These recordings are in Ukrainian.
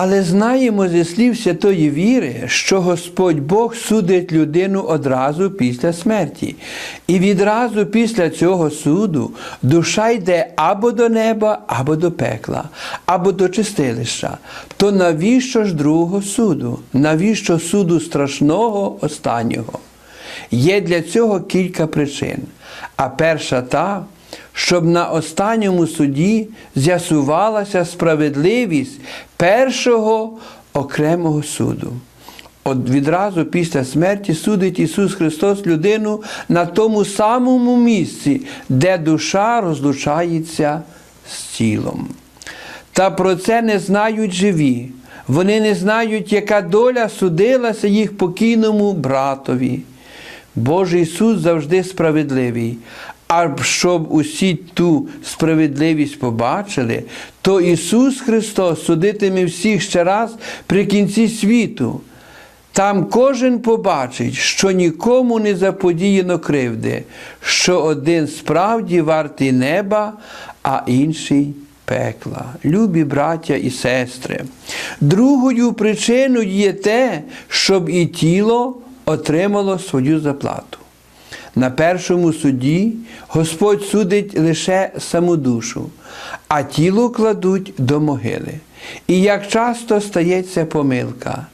Але знаємо зі слів святої віри, що Господь Бог судить людину одразу після смерті. І відразу після цього суду душа йде або до неба, або до пекла, або до чистилища. То навіщо ж другого суду? Навіщо суду страшного останнього? Є для цього кілька причин. А перша та, щоб на останньому суді з'ясувалася справедливість першого окремого суду. От відразу після смерті судить Ісус Христос людину на тому самому місці, де душа розлучається з тілом. Та про це не знають живі. Вони не знають, яка доля судилася їх покійному братові. Божий суд завжди справедливий. А щоб усі ту справедливість побачили, то Ісус Христос судитиме всіх ще раз при кінці світу. Там кожен побачить, що нікому не заподіяно кривди, що один справді вартий неба, а інший пекла. Любі браття і сестри. Другою причиною є те, щоб і тіло отримало свою заплату. На першому суді Господь судить лише саму душу, а тіло кладуть до могили. І як часто стається помилка,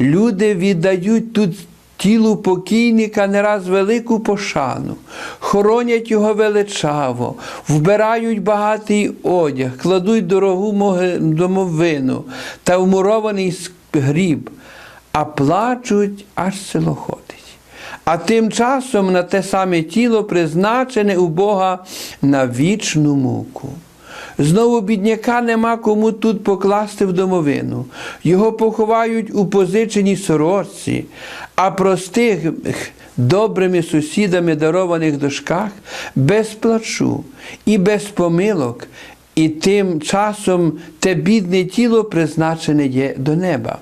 люди віддають тут тілу покійника не раз велику пошану, хоронять його величаво, вбирають багатий одяг, кладуть дорогу домовину та вмурований гріб, а плачуть, аж село ходить. А тим часом на те саме тіло призначене у Бога на вічну муку. Знову бідняка нема кому тут покласти в домовину. Його поховають у позиченій сорочці, а простих добрими сусідами дарованих дошках без плачу і без помилок, і тим часом те бідне тіло призначене є до неба.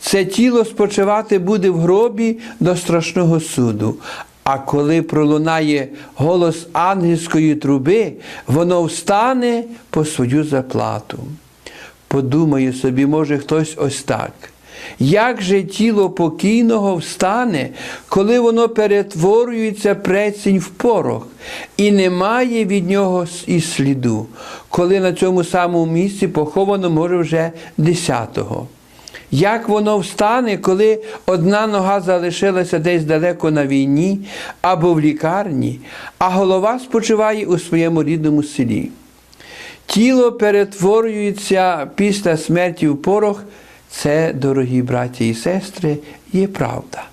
Це тіло спочивати буде в гробі до страшного суду. А коли пролунає голос ангельської труби, воно встане по свою заплату. Подумаю собі, може хтось ось так. Як же тіло покійного встане, коли воно перетворюється прецінь в порох, і немає від нього і сліду, коли на цьому самому місці поховано може вже десятого? Як воно встане, коли одна нога залишилася десь далеко на війні або в лікарні, а голова спочиває у своєму рідному селі? Тіло перетворюється після смерті в порох, це, дорогі браті і сестри, є правда.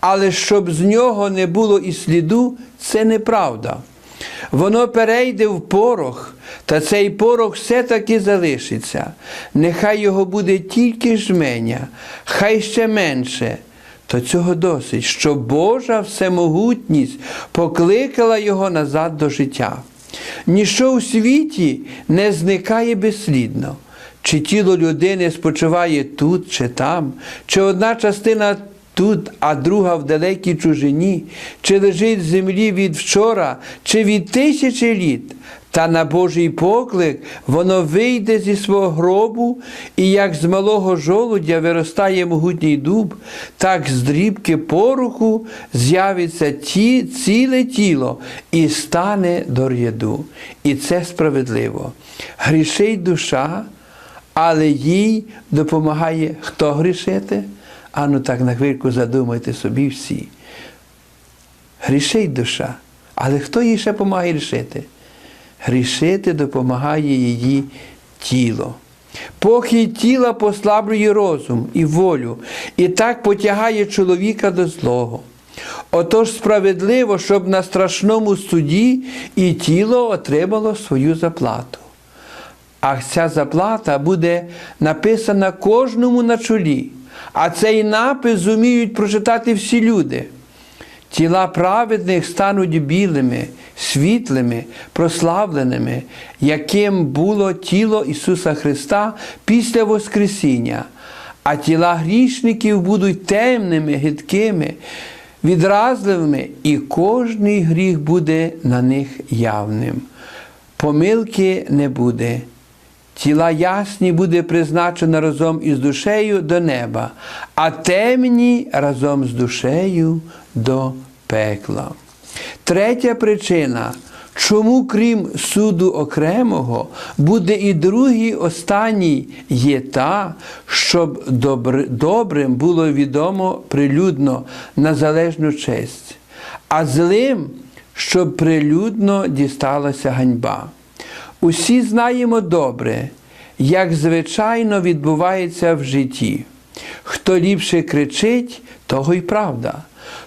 Але щоб з нього не було і сліду, це неправда. Воно перейде в порох, та цей порох все-таки залишиться. Нехай його буде тільки жменя, хай ще менше. То цього досить, що Божа всемогутність покликала його назад до життя. Ніщо у світі не зникає безслідно. Чи тіло людини спочиває тут чи там, чи одна частина тут, а друга в далекій чужині, чи лежить в землі від вчора, чи від тисячі літ, та на Божий поклик воно вийде зі свого гробу, і як з малого жолудя виростає могутній дуб, так з дрібки поруху з'явиться ті, ціле тіло і стане до ряду. І це справедливо. Грішить душа, але їй допомагає хто грішити? А ну так на хвильку задумайте собі всі. Грішить душа, але хто їй ще допомагає грішити? Грішити допомагає її тіло. Похідь тіла послаблює розум і волю, і так потягає чоловіка до злого. Отож справедливо, щоб на страшному суді і тіло отримало свою заплату. А ця заплата буде написана кожному на чолі, а цей напис зуміють прочитати всі люди. Тіла праведних стануть білими, світлими, прославленими, яким було тіло Ісуса Христа після Воскресіння, а тіла грішників будуть темними, гидкими, відразливими, і кожний гріх буде на них явним. Помилки не буде, тіла ясні буде призначено разом із душею до неба, а темні разом з душею до пекла. Третя причина, чому крім суду окремого, буде і другий останній, є та, щоб добр, добрим було відомо прилюдно на залежну честь, а злим, щоб прилюдно дісталася ганьба. Усі знаємо добре, як звичайно відбувається в житті. Хто ліпше кричить, того й правда.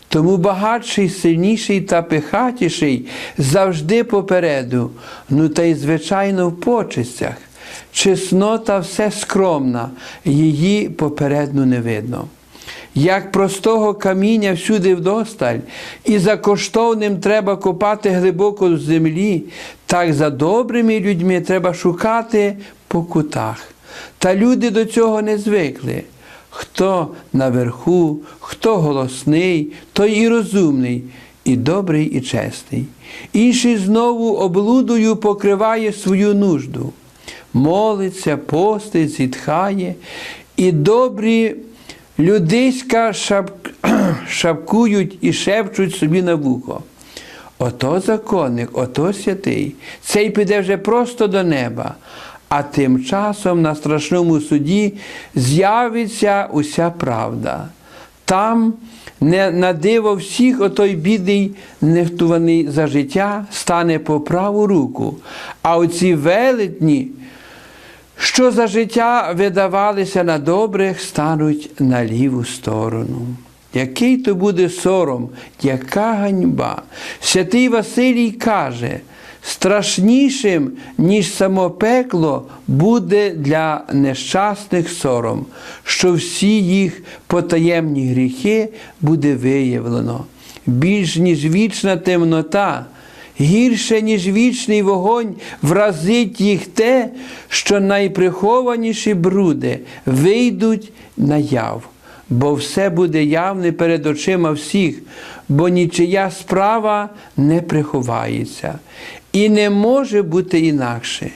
Тому багатший, сильніший та пихатіший завжди попереду, ну та й звичайно в почестях. Чеснота все скромна, її попередну не видно. Як простого каміння всюди вдосталь, і за коштовним треба копати глибоко в землі, так за добрими людьми треба шукати по кутах. Та люди до цього не звикли. Хто наверху, хто голосний, той і розумний, і добрий, і чесний. Інший знову облудою покриває свою нужду, молиться, постить, зітхає, і добрі людиська шап... шапкують і шепчуть собі на вухо. Ото законник, ото святий, цей піде вже просто до неба. А тим часом на страшному суді з'явиться уся правда. Там не на диво всіх отой бідний, нехтуваний за життя, стане по праву руку. А оці велетні, що за життя видавалися на добрих, стануть на ліву сторону. Який то буде сором, яка ганьба. Святий Василій каже, страшнішим, ніж само пекло, буде для нещасних сором, що всі їх потаємні гріхи буде виявлено. Більш ніж вічна темнота, гірше, ніж вічний вогонь, вразить їх те, що найприхованіші бруди вийдуть наяв бо все буде явне перед очима всіх, бо нічия справа не приховається. І не може бути інакше.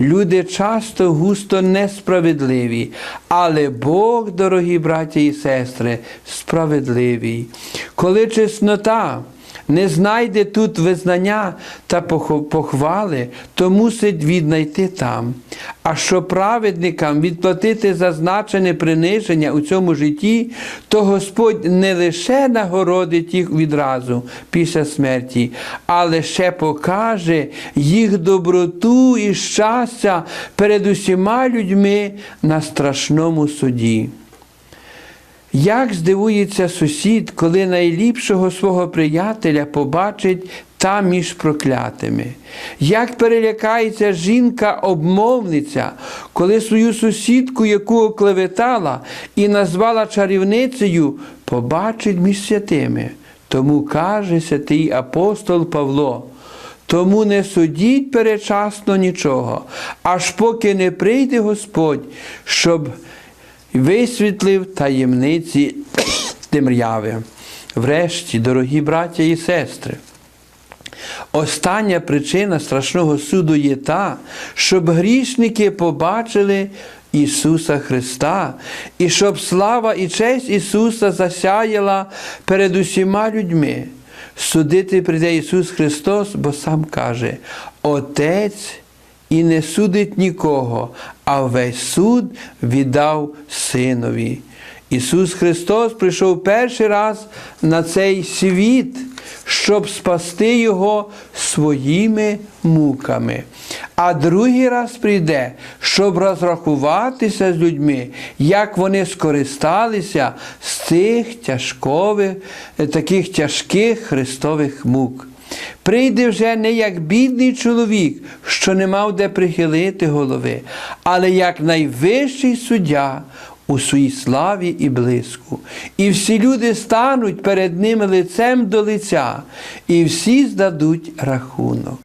Люди часто густо несправедливі, але Бог, дорогі браті і сестри, справедливий. Коли чеснота не знайде тут визнання та похвали, то мусить віднайти там. А що праведникам відплатити зазначене приниження у цьому житті, то Господь не лише нагородить їх відразу після смерті, але ще покаже їх доброту і щастя перед усіма людьми на страшному суді. Як здивується сусід, коли найліпшого свого приятеля побачить там між проклятими? Як перелякається жінка-обмовниця, коли свою сусідку, яку оклеветала і назвала чарівницею, побачить між святими? Тому каже святий апостол Павло. Тому не судіть перечасно нічого, аж поки не прийде Господь, щоб висвітлив таємниці темряви. Врешті, дорогі браття і сестри, остання причина страшного суду є та, щоб грішники побачили Ісуса Христа, і щоб слава і честь Ісуса засяяла перед усіма людьми. Судити прийде Ісус Христос, бо сам каже, Отець і не судить нікого, а весь суд віддав Синові. Ісус Христос прийшов перший раз на цей світ, щоб спасти Його своїми муками. А другий раз прийде, щоб розрахуватися з людьми, як вони скористалися з цих тяжкових, таких тяжких Христових мук. Прийде вже не як бідний чоловік, що не мав де прихилити голови, але як найвищий суддя у своїй славі і блиску. І всі люди стануть перед ним лицем до лиця, і всі здадуть рахунок.